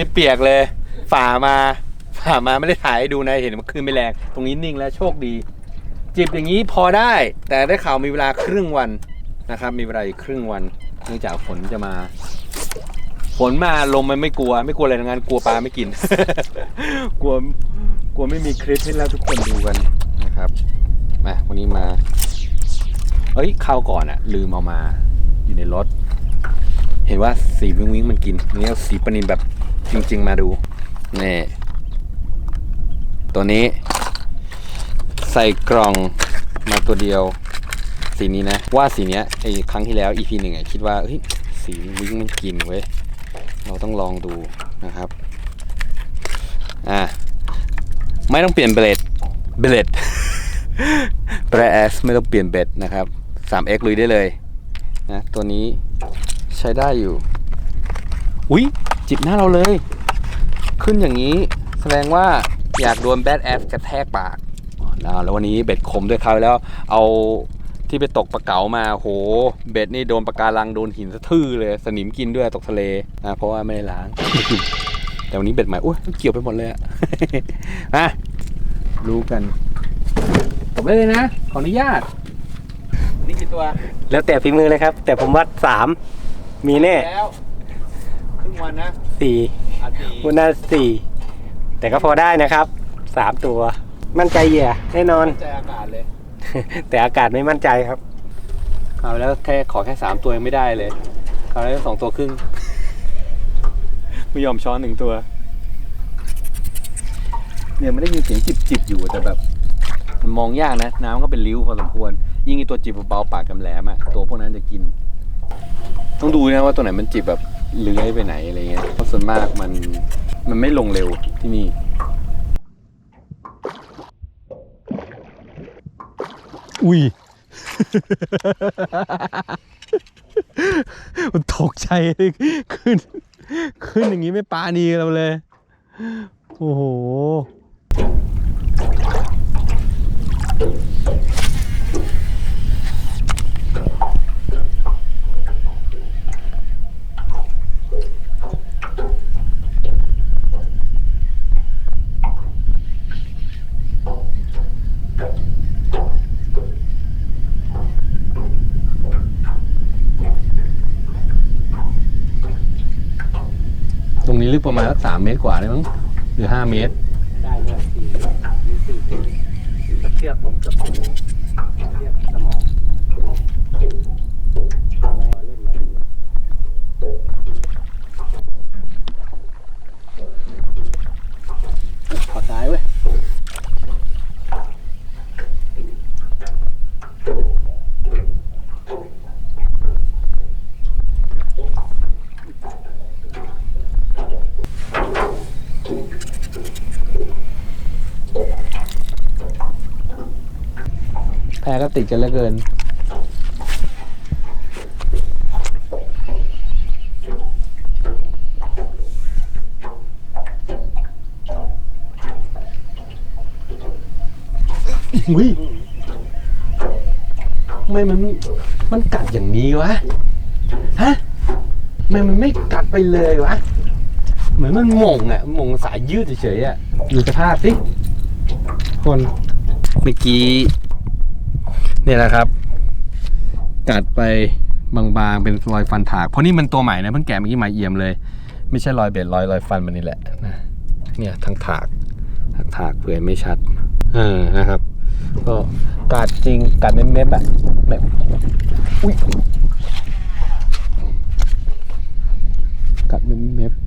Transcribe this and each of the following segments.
นี้เปียกเลย ฝ่ามาฝ่ามาไม่ได้ถ่ายให้ดูนะเห็นมันขึ้นไม่แรงตรงนี้นิ่งแล้วโชคดี จิบอย่างนี้พอได้ แต่ได้ข่าวมีเวลาครึ่งวันนะครับ มีเวลาอีกครึ่งวันเนื่องจากฝนจะมาฝนมาลมมันไม่กลัว ไม่กลัวอะไรทั้งนั้นกลัวปลาไม่กิน กลัวกลัวไม่มีคลิปให้เราทุกคนดูกันนะครับมาวันนี้มาเอ้ยข้าวก่อนอะลืมเอามา อยู่ในรถ เห็นว่าสีวิ้งวิ้งมันกินนี่เอาสีปนินแบบ จริง ๆ มาดูนี่ตัวนี้ ใส่กล่องมาตัวเดียว สีนี้นะ ว่าสีเนี้ยไอ้ครั้งที่แล้ว EP หนึ่งอะคิดว่าเฮ้ยสีวิงมันกินเว้ยเราต้องลองดูนะครับอ่าไม่ต้องเปลี่ยนเบลดเบลดแบรสไม่ต้องเปลี่ยนเบ็ดนะครับ 3x ลุยได้เลยนะตัวนี้ใช้ได้อยู่ อุ้ย จิบหน้าเราเลย ขึ้นอย่างนี้แสดงว่าอยากโดนแบดแอสกระแทกปากนะแล้ววันนี้เบ็ดคมด้วยเขาวแล้วเอาที่ไปตกปลาเก๋ามาโห เบ็ดนี่โดนปลาการังโดนหินสะทื่อเลยสนิมกินด้วยตกทะเลนะเพราะว่าไม่ได้ล้าง แต่วันนี้เบ็ดใหม่อุ้ยเกี่ยวไปหมดเลยอะมารู้กันตบได้เลยนะ ขออนุญาตนี่กี่ตัว แล้วแต่ฝีมือเลยครับ แต่ผมวัดสามมีแน่แล้ว ครึ่งวันนะสี่อาทิวันน่าสี่แต่ก็พอได้นะครับสามตัว มั่นใจเหยื่อแน่นอน ใจอากาศเลย แต่อากาศไม่มั่นใจครับเอาแล้วแค่ขอแค่สามตัวยังไม่ได้เลยคราวนี้สองตัวครึ่งไม่ยอมช้อนหนึ่งตัว เนี่ยไม่ได้ยินเสียงจิบจิบๆอยู่แต่แบบ มันมองยากนะ น้ำก็เป็นริ้วพอสมควร ยิ่งไอตัวจิบเบาๆปากกำแหลมอะตัวพวกนั้นจะกิน ต้องดูนะว่าตัวไหนมันจิบแบบ เลื้อยไปไหนอะไรเงี้ยเพราะส่วนมากมันมันไม่ลงเร็วที่นี่อุ้ย มันตกใจเลยขึ้น ขึ้นอย่างนี้ไม่ปานีเราเลย โอ้โห รงนี้ลึกประมาณสักสามเมตรกว่าได้มั้งหรือห้าเมตร ได้เลยสี่มีสี่ถ้าเชือกผมกับเชือกสมองเล่นอะไรเนี่ย ขอซ้ายเว้ย แพ้ก็ติดกันเหลือเกิน อุ้ยทำไมมันมันกัดอย่างนี้วะ ฮะทำไมมันไม่กัดไปเลยวะ เหมือนมันหม่งอะหม่งสายยืดเฉยๆอะดูสภาพสิคน เมื่อกี้ นี่แหละครับ กัดไปบางๆ เป็นรอยฟันถาก เพราะนี่มันตัวใหม่นะเพิ่งแกะเมื่อกี้ใหม่เอี่ยมเลย ไม่ใช่รอยเบ็ดรอยรอยฟันมันนี่แหละนะเนี่ยทั้งถากทั้งถากเผื่อไม่ชัดเออนะครับ ก็กัดจริงกัดเม็ดๆอะแบบอุ้ยกัดเม็ดๆ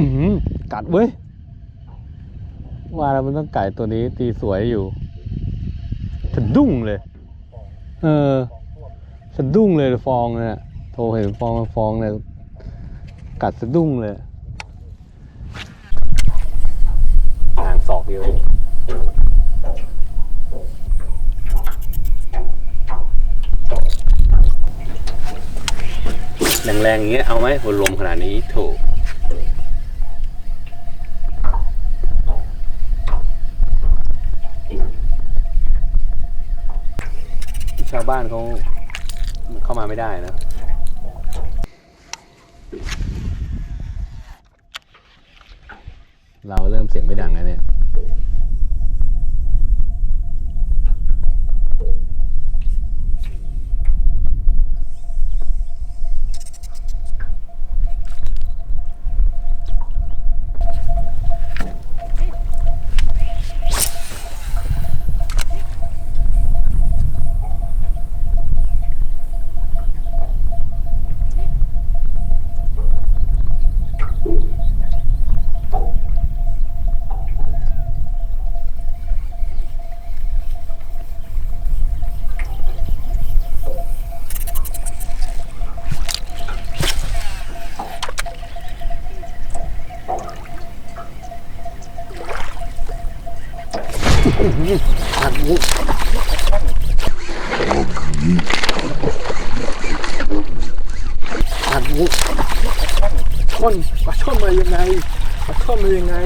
อือกัดเว้ย ว่าแล้ว มันต้องไก่ตัวนี้ตีสวยอยู่สะดุ้งเลย เออสะดุ้งเลยฟองเนี่ยโทรเห็นฟองฟองเนี่ยกัดสะดุ้งเลยห่างศอกเดียวเองแรงๆอย่างเงี้ยเอาไหมหัวลมขนาดนี้โถช บ้านเขาเข้ามาไม่ได้นะเราเริ่มเสียงไม่ดังแล้วเนี่ย ปลาอนมายังไง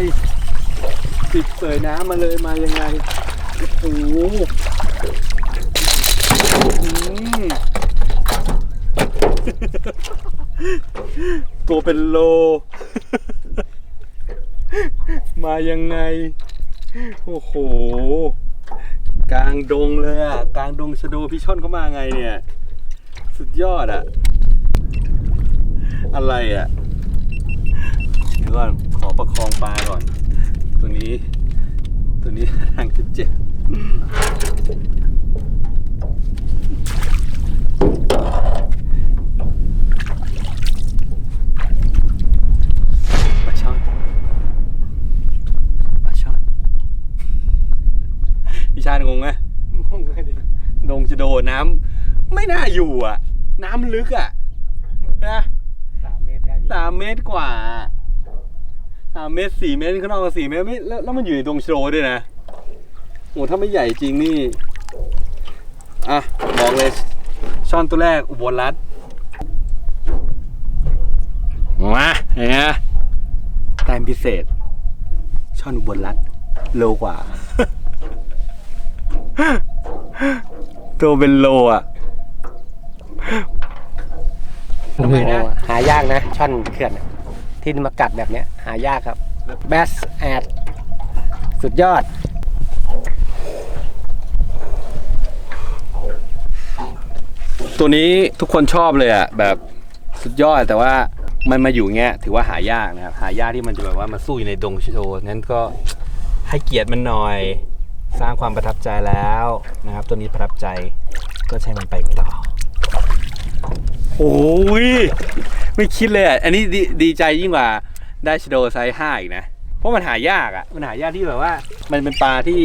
ติดเสยน้ำมาเลยมายังไงโอ้โหอืมตัวเป็นโล มายังไง โอ้โห กลางดงเลยอะ กลางดงชะโดพี่ช่อนเขามาไงเนี่ย สุดยอดอะ อะไรอะ ก่อนขอประคองปลาก่อน ตัวนี้ ตัวนี้ทางจะเจ็บปลาช่อนปลาช่อนพี่ชาติงงไหมงงเลยดิดงจะโดนน้ำไม่น่าอยู่อะ น้ำมันลึกอะนะสามเมตรได้สามเมตรกว่า สามเมตรสี่เมตรข้างนอกก็สี่เมตรไม่แล้วแล้วมันอยู่ในตรงโชว์ด้วยนะโอ้ถ้าไม่ใหญ่จริงนี่ อะบอกเลย ช่อนตัวแรกอุบลรัฐมาเห็นไหมแต้มพิเศษ ช่อนอุบลรัฐโลกว่า ตัวเป็นโลอะทำไมนะ หายากนะ ช่อนเขื่อนอะ ที่มากัดแบบเนี้ยหายากครับ best at สุดยอด ตัวนี้ทุกคนชอบเลยอะแบบสุดยอดแต่ว่ามันมาอยู่เงี้ยถือว่าหายากนะครับหายากที่มันจะแบบว่ามาสู้อยู่ในดงโชว์งั้นก็ให้เกียรติมันหน่อยสร้างความประทับใจแล้วนะครับ ตัวนี้ประทับใจก็ใช้มันไปต่อ โอ้ย ไม่คิดเลยอะ อันนี้ดีดีใจยิ่งกว่าได้ชโดไซส์ห้าอีกนะ เพราะมันหายากอะ มันหายากที่แบบว่า มันเป็นปลาที่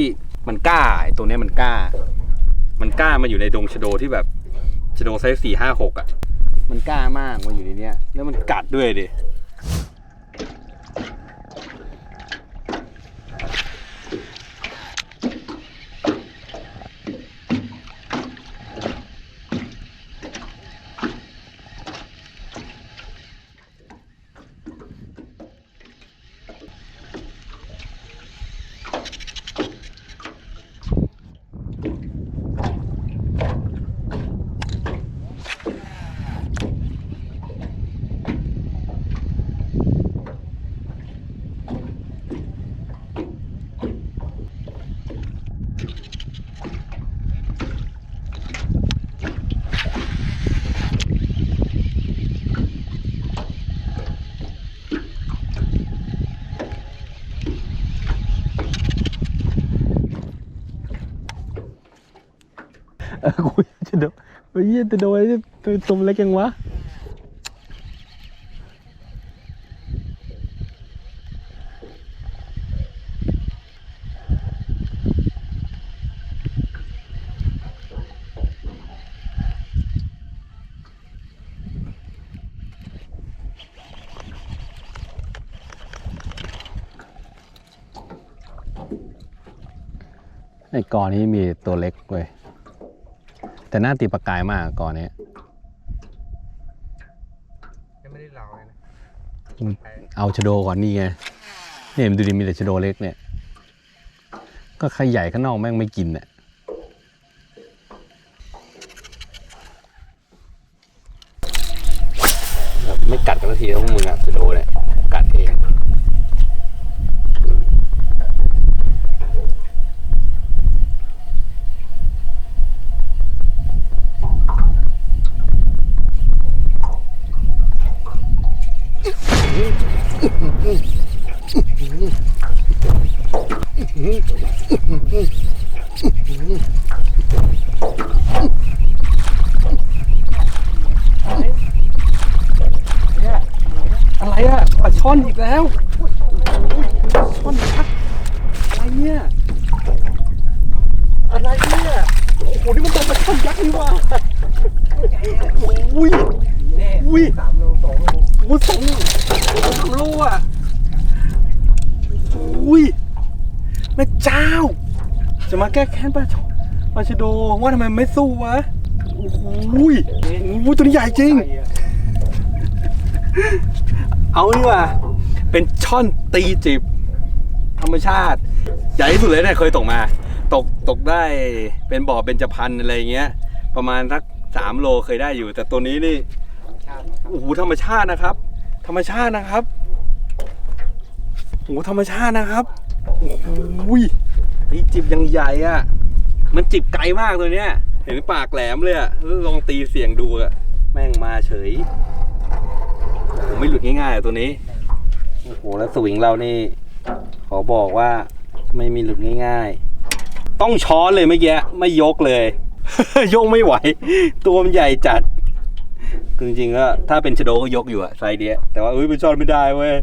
มันกล้าไอ้ตัวเนี้ยมันกล้า มันกล้ามาอยู่ในดงชโดที่แบบชโดไซส์สี่ห้าหกอะ มันกล้ามากมาอยู่ในเนี้ย แล้วมันกัดด้วยดิ กูจะโดนไอ้ยี่จะโดนตัวตัวเล็กยังวะไอ้กอนี้มีตัวเล็กเว้ย แต่หน้าตีประกายมากกอนี้ไม่ได้เหลาเลยนะเอาชะโดก่อนนี่ไงเนี่ยมันดูดิมีแต่ชะโดเล็กเนี่ย ก็ใครใหญ่ข้างนอกแม่งไม่กินเนี่ยไม่กัดกันทีพวกมึงอะชะโดเนี่ยกัดเอง อะไรอะปลาช่อนอีกแล้วช่อนยักอะไรเนี่ยอะไรเนี่ยโอ้โหนี่มันตัวปลาช่อนยักษ์นี่ว่าอุ้ยอุ้ยสามโลสองโลโอ้โหสองสามโลอะอุ้ยแม่เจ้า จะมาแก้แค้นปลาช่อปลาชโดว่าทำไมไม่สู้วะโอ้โหยโอ้โหตัวนี้ใหญ่จริง เอาดีกว่าเป็นช่อนตีจิบ ธรรมชาติ ใหญ่ที่สุดเลยเนี่ยเคยตกมา ตกตกได้เป็นบ่อเป็นจพันอะไรเงี้ย ประมาณสักสามโลเคยได้อยู่ แต่ตัวนี้นี่โอ้โหธรรมชาตินะครับ ธรรมชาตินะครับโอ้โหธรรมชาตินะครับโอ้โหตีจิบยังใหญ่อะมันจิบไกลมากตัวเนี้ย เห็นปากแหลมเลยอะลองตีเสียงดูอะแม่งมาเฉย ไม่หลุดง่ายๆอะตัวนี้ โอ้โหแล้วสวิงเรานี่ ขอบอกว่าไม่มีหลุดง่ายๆ ต้องช้อนเลยเมื่อกี้ไม่ยกเลย ยกไม่ไหว ตัวมันใหญ่จัดคือจริงๆก็ถ้าเป็นชะโดก็ยกอยู่อะไซส์เดียแต่ว่าเอ้ยเป็นช้อนไม่ได้เว้ย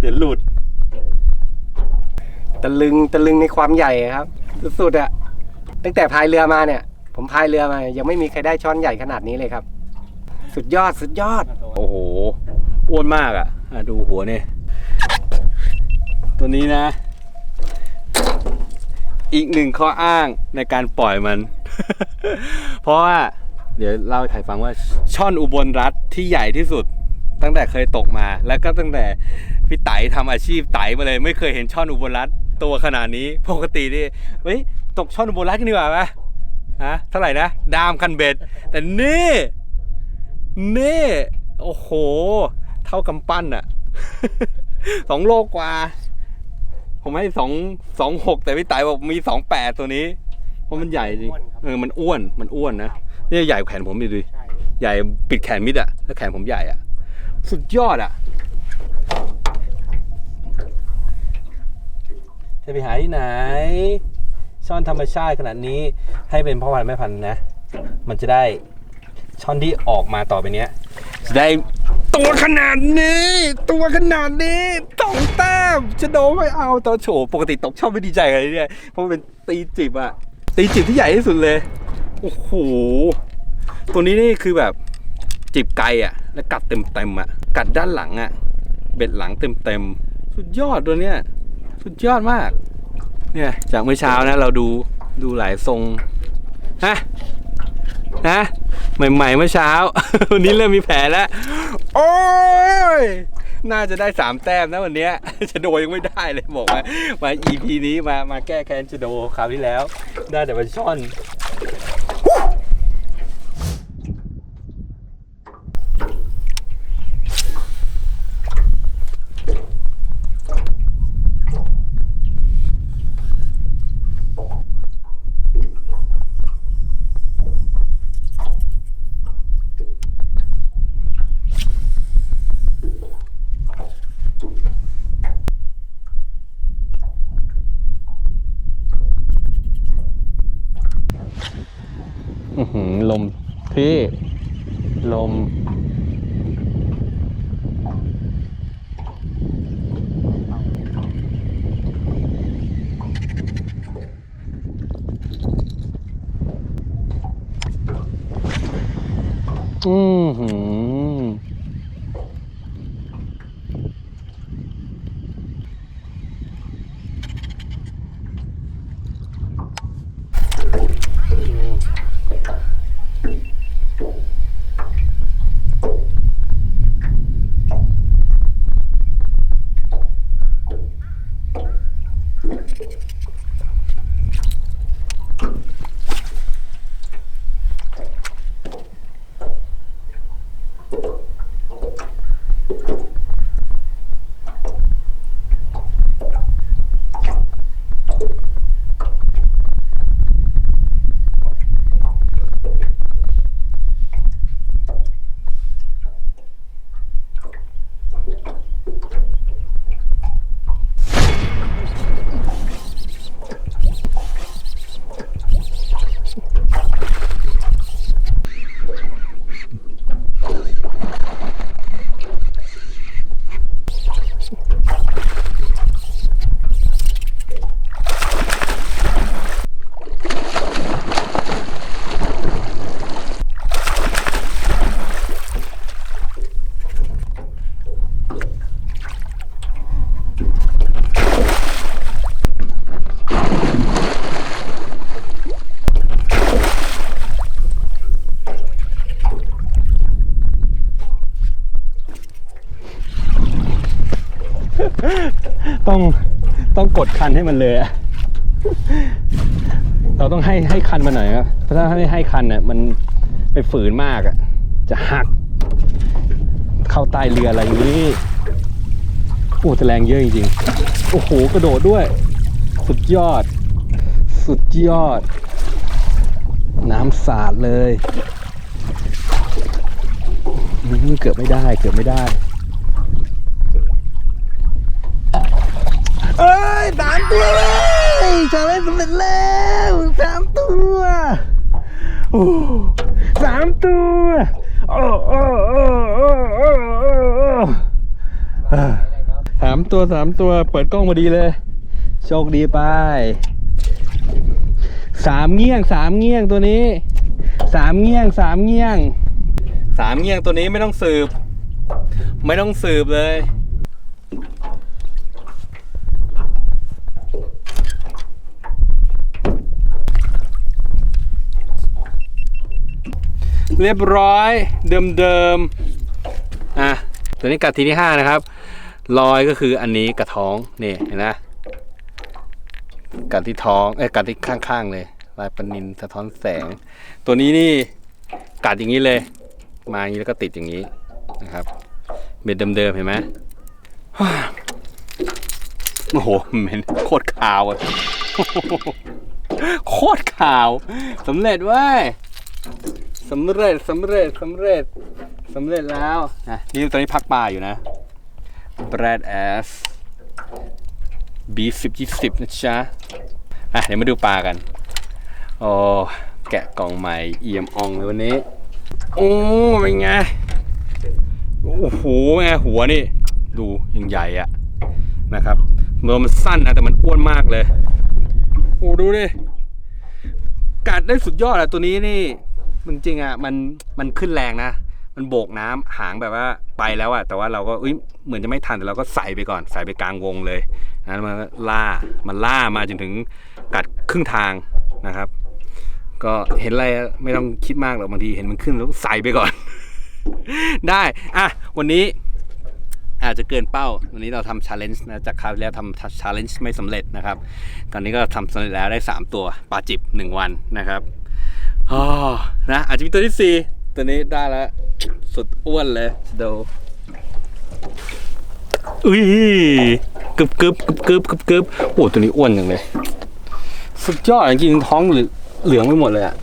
เดี๋ยวหลุดตะลึงตะลึงในความใหญ่ครับ สุดๆอะตั้งแต่พายเรือมาเนี่ย ผมพายเรือมา ยังไม่มีใครได้ช้อนใหญ่ขนาดนี้เลยครับ สุดยอดสุดยอด โอ้โห อ้วนมากอะอะดูหัวเนี่ย ตัวนี้นะ อีกหนึ่งข้ออ้างในการปล่อยมัน เพราะว่า เดี๋ยวเล่าให้ใครฟังว่าช่อนอุบลรัฐที่ใหญ่ที่สุด ตั้งแต่เคยตกมา แล้วก็ตั้งแต่พี่ไตทำอาชีพไตมาเลย ไม่เคยเห็นช่อนอุบลรัฐตัวขนาดนี้ปกตินี่เฮ้ยตกช่อนอุบลรัฐกันดีกว่าปะฮะเท่าไหร่นะ ดามคันเบ็ด แต่นี่ นี่ โอ้โห เท่ากำปั้นอะสองโลกว่า ผมให้สองสองหกแต่พี่ไต่บอกมีสองแปดตัวนี้ เพราะมันใหญ่จริงอ้วนครับเออมันอ้วนมันอ้วนนะนี่ใหญ่กว่าแขนผมดิดูดิใช่ใหญ่ปิดแขนมิดอะแล้วแขนผมใหญ่อะสุดยอดอะจะไปหาที่ไหน ช่อนธรรมชาติขนาดนี้ให้เป็นพ่อพันธุ์แม่พันธุ์นะ มันจะได้ช่อนที่ออกมาต่อไปเนี้ย จะได้ ตัวขนาดนี้ ตัวขนาดนี้สองแต้มจะโดนไม่เอาตอนโฉบปกติตกชอบไม่ดีใจอะไรเนี่ยเพราะเป็นตีจิบอะตีจิบที่ใหญ่ที่สุดเลย โอ้โห ตัวนี้นี่คือแบบจิบไกลอะแล้วกัดเต็มเต็มอะกัดด้านหลังอะเบ็ดหลังเต็มเต็มสุดยอดตัวเนี้ยสุดยอดมาก เนี่ยจากเมื่อเช้านะ เราดูดูหลายทรงฮะ นะใหม่ๆเมื่อเช้า วันนี้เริ่มมีแผลแล้ว โอ้ยน่าจะได้สามแต้มนะวันนี้ชโดยังไม่ได้เลยบอกว่ามา EP นี้มามาแก้แค้นชโดคราวที่แล้ว ได้แต่มาช่อน อื้อหือ พี่ลม อือหือ ต้อง ต้องกดคันให้มันเลยอะเราต้องให้ให้คันมาหน่อยครับเพราะถ้าไม่ให้คันเนี่ยมันไปฝืนมากอะจะหัก เข้าใต้เรืออะไรอย่างนี้โอ้แต่แรงเยอะจริงๆโอ้โหกระโดดด้วย สุดยอด สุดยอด น้ำสาดเลยเกือบไม่ได้ เกือบไม่ได้ เอ้ ยสามตัวเลยจะไม่สำเร็จแล้วสามตัวโอ้สามตัวโอ้โอ้โอ้โอ้โอ้โอ้โอ้อ่าสามตัวสามตัวเปิดกล้องพอดีเลย โชคดีไปสามเงี้ยงสามเงี้ยงตัวนี้สามเงี้ยงสามเงี้ยงสามเงี้ยงตัวนี้ไม่ต้องสืบ ไม่ต้องสืบเลย เรียบร้อยเดิมๆอะตัวนี้กัดทีที่ห้านะครับรอยก็คืออันนี้กระท้องนี่เห็นนะกัดที่ท้องเอ้กัดที่ข้างๆเลยลายปนินสะท้อนแสง ตัวนี้นี่กัดอย่างนี้เลย มาอย่างนี้แล้วก็ติดอย่างนี้นะครับเบ็ดเดิมๆเห็นไหมโอ้โหเหม็นโคตรขาวอะโคตรขาวสำเร็จเว้ย สำเร็จสำเร็จสำเร็จสำเร็จแล้วนะนี่ตอนนี้พักปลาอยู่นะ Brad Ass B สิบยี่สิบนะจ๊ะอะเดี๋ยวมาดูปลากันโอ้แกะกล่องใหม่เอี่ยมอ่องเลยวันนี้ โอ้เป็นไงโอ้โหไงหัวนี่ ดูยังใหญ่อะนะครับตัวมันสั้นนะแต่มันอ้วนมากเลย โอ้ดูดิกัดได้สุดยอดอะตัวนี้นี่ จริงๆอะมันมันขึ้นแรงนะ มันโบกน้ำหางแบบว่าไปแล้วอะแต่ว่าเราก็เอ้ยเหมือนจะไม่ทันแต่เราก็ใส่ไปก่อน ใส่ไปกลางวงเลยนะมันล่ามันล่ามาจนถึงกัดครึ่งทางนะครับ ก็เห็นอะไรไม่ต้องคิดมากหรอกบางทีเห็นมันขึ้นแล้วใส่ไปก่อน ได้อะวันนี้อาจจะเกินเป้า วันนี้เราทำชาเลนจ์นะ จากคราวแล้วทำชาเลนจ์ไม่สำเร็จนะครับ ตอนนี้ก็ทำสำเร็จแล้วได้ 3 ตัวปลาจิบ 1 วันนะครับ นะอาจจะมีตัวที่ 4 ตัวนี้ได้แล้ว สุดอ้วนเลยดูอุ้ยกึบกึบกึบกึบกึบกึบโอ้ตัวนี้อ้วนจังเลย สุดยอดจริงท้องเหลืองไปหมดเลยอะ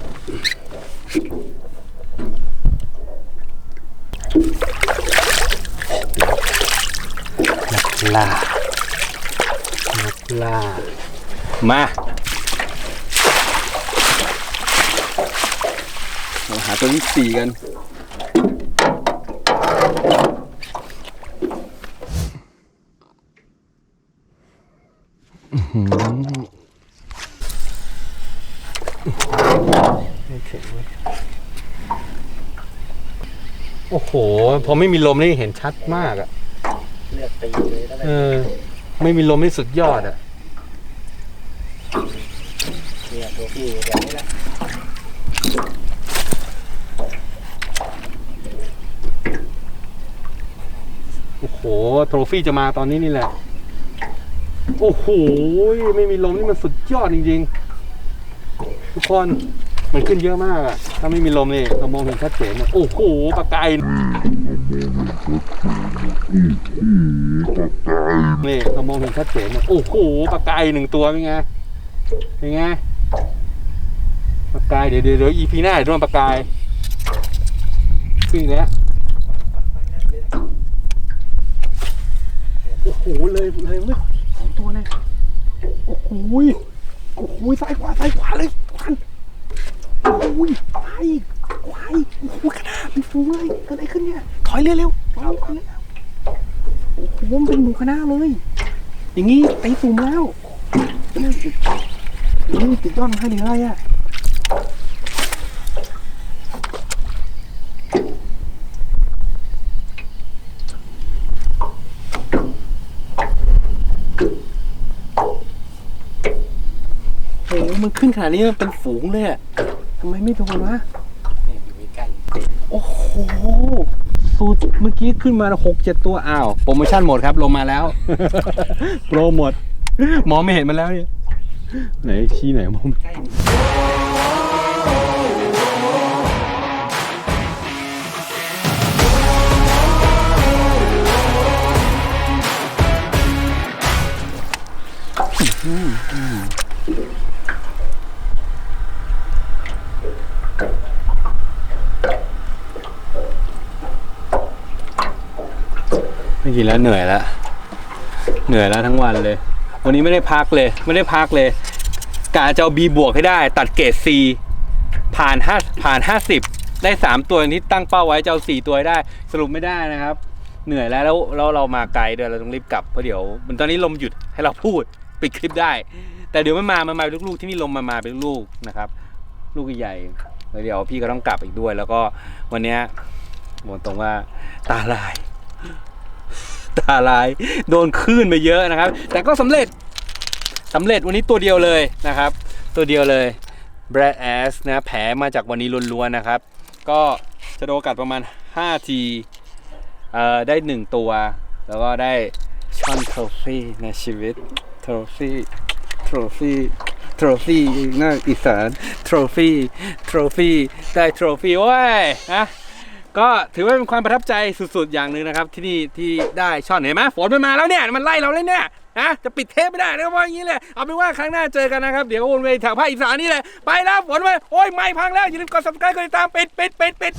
ล่านักล่ามา เราหาตัวที่สี่กันโอ้โห พอไม่มีลมนี่เห็นชัดมากอะเลือดตีเลยแล้วเออ ไม่มีลมนี่สุดยอดอะเนี่ยตัวพี่แบบนี้แหละ โอ้ โทรฟี่จะมาตอนนี้นี่แหละ โอ้โห ไม่มีลมนี่มันสุดยอดจริงๆ ทุกคนมันขึ้นเยอะมากอะถ้าไม่มีลมนี่เรามองเห็นชัดเจนโอ้โหปลากายนี่เรามองเห็นชัดเจนโอ้โหปลากายหนึ่งตัวเป็นไงเป็นไงปลากายเดี๋ยวเดี๋ยวเดี๋ยวอีพีหน้าเดี๋ยวโดนปลากายขึ้นแล้ว โอ้โหเลยเลยเลยสองตัวเลยโอ้โหยโอ้โหยซ้ายขวาซ้ายขวาเลยควันโอ้โหยควายควายโอ้โหขนาดเป็นฟูงเลยเกิดอะไรขึ้นเนี่ยถอยเร็วเร็วถอยเร็วโอ้โหมันเป็นหมูคณะเลย อย่างงี้ไอ้ฟูมแล้วนี่นี่ติดยอดมาให้หรืออะไรอะโอ้โห มันขึ้นขนาดนี้มันเป็นฝูงเลยอะทำไมไม่โดนวะเนี่ยอยู่ใกล้โอ้โหสุดเมื่อกี้ขึ้นมาหกเจ็ดตัวอ้าวโปรโมชั่นหมดครับลงมาแล้ว โปรหมดมองไม่เห็นมันแล้วเนี่ยไหนชี้ไหนมองไม่ ไม่กินแล้วเหนื่อยแล้วเหนื่อยแล้วทั้งวันเลย วันนี้ไม่ได้พักเลย ไม่ได้พักเลยกะจะเอาบีบวกให้ได้ ตัดเกรด C ผ่านห้าผ่านห้าสิบได้สามตัวที่ตั้งเป้าไว้จะเอาสี่ตัวได้ สรุปไม่ได้นะครับ เหนื่อยแล้วแล้วแล้วเรามาไกลด้วยเราต้องรีบกลับเพราะเดี๋ยวมันตอนนี้ลมหยุดให้เราพูดปิดคลิปได้ แต่เดี๋ยวมันมามันมาเป็นลูกๆที่นี่ลมมามาเป็นลูกนะครับ ลูกใหญ่แล้วเดี๋ยวพี่ก็ต้องกลับอีกด้วย แล้วก็วันนี้บอกตรงว่าตาลาย ตาลาย โดนคลื่นไปเยอะนะครับ แต่ก็สำเร็จสำเร็จวันนี้ตัวเดียวเลยนะครับ ตัวเดียวเลย b r a d Ass นะแผลมาจากวันนี้ล้วนๆนะครับ ก็จะโดนกัดประมาณ5ทีเอ่อได้ 1 ตัว แล้วก็ได้ชอนโทรฟี่ในชีวิตโทรฟี่โทรฟี่ทรฟี่น่าอีสานทรฟี่ทรฟี่ได้ทรฟี่โอ้ยนะ ก็ถือว่าเป็นความประทับใจสุดๆอย่างหนึ่งนะครับ ที่นี่ที่ได้ช่อนเห็นไหมฝนมันมาแล้วเนี่ยมันไล่เราเลยเนี่ยนะจะปิดเทปไม่ได้นะเพราะอย่างนี้เลยเอาเป็นว่าครั้งหน้าเจอกันนะครับ เดี๋ยววนเวทางภาคอีสานนี่แหละไปแล้วฝนมาโอ้ยไม่พังแล้วอย่าลืมกด subscribe กดติดตามปิดปิดปิดปิด